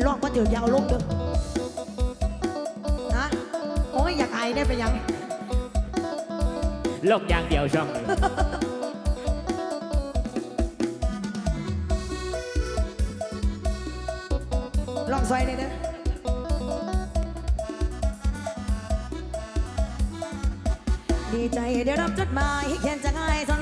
นร้องก็เจอยาวลงเด้อนะโอ้ยอยากอายได้ไปยังลงอย่างเดียวช่องนี้ลองซอยเลยเด้อดีใจได้รับจดหมายเขียนจากไอ้ทน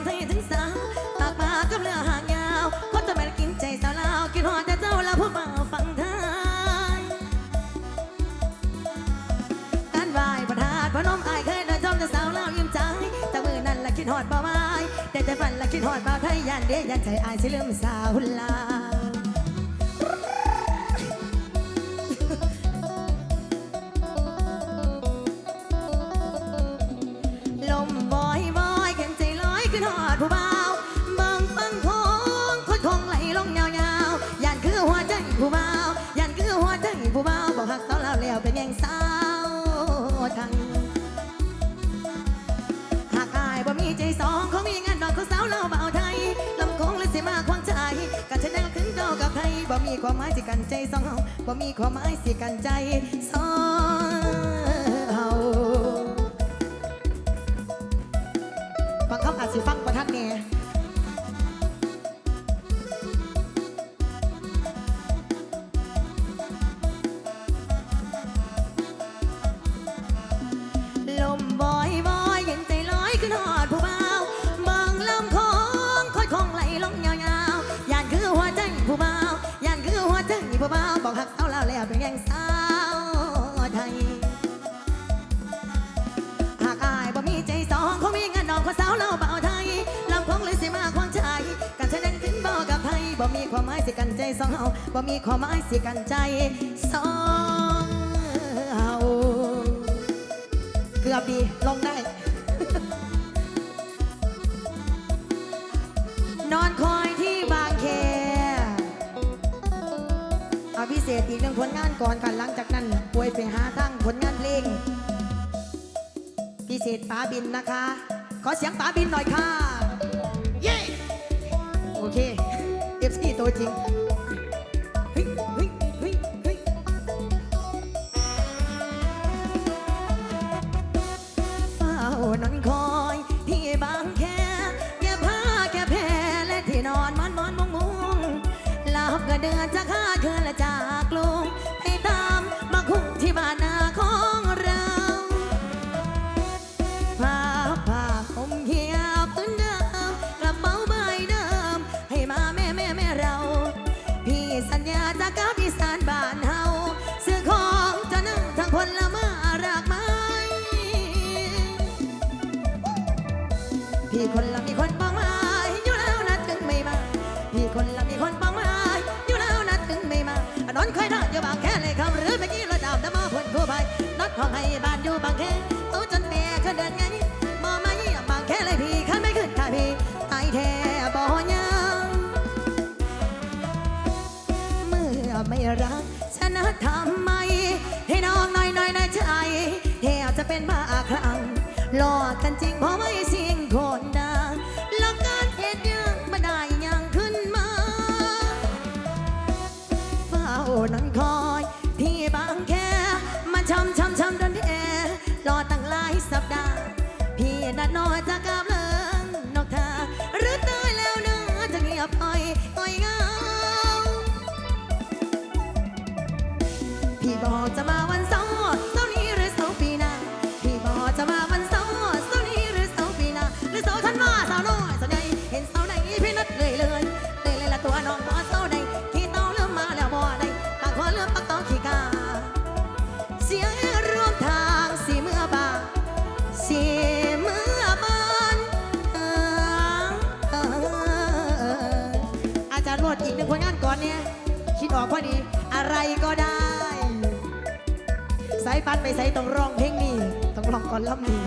แต่ฝันละคิดหอดบ่าไทยยันเดียยันใจอายสิลืมสาวลาลมบอยบอยเข็นใจลอยขึ้นหอดผู้บ่าวเบิ่งฟังโค้งคดคงไหลลงยาวๆยันคือหัวใจผู้บ่าวยันคือหัวใจผู้บ่าวบอกหักสาวเราแล้วเป็นยังสาว มีความหมายสิกันใจสองเฮาบ่มีความหมายสิกันใจสองเฮาฟังคำอาจสิฟังประทัดแน่ ผู้บ่าวบอกหักเอาแล้วแล้วเป็นยังสาวไทย หากอายบ่มีใจสองคงมีงานดอกของสาวเราเบาไทยลำคงเลยสิมาควางใจกันแสดงถึงบ่กับไทยบ่มีความหมายสิกันใจสองเฮาบ่มีความหมายสิกันใจสองเฮาเกือบดีลงได้ ศษอีกหนึ่งผลงานก่อนกันหลังจากนั้นป่วยไปหาทั้งผลงานเพลงพิเศษป๋าบินนะคะ ขอเสียงป๋าบินหน่อยค่ะ เย้ โอเคเอฟซีตัวจริง พี่คนละมีคนปังม้อยู่แล้วนัดถึงไม่มา พี่คนละมีคนปังม้อยู่แล้วนัดถึงไม่มาอนนท์เคยนั่งอยู่บางแค่เลยคำหรือเมื่อกี้ระดับน้ำมาพ่นกู้ภัยนัดของให้บ้านอยู่บางแค่เอาจนแม่เขาเดินไงมอมาเยี่ยมบางแค่เลยพี่ขันไม่ขึ้นค่ะพี่ไอแท้บ่ยังเมื่อไม่รักชนะทำไมให้น้องน่อยน่อยนะใจแทบจะเป็นบ้าคลั่งหลอกกันจริงเพราะไม่สิ่งค ออกพอดี อะไรก็ได้สายปันไปใส่ต้องร้องเพลงนี้ต้องร้องก่อนล่ำนี้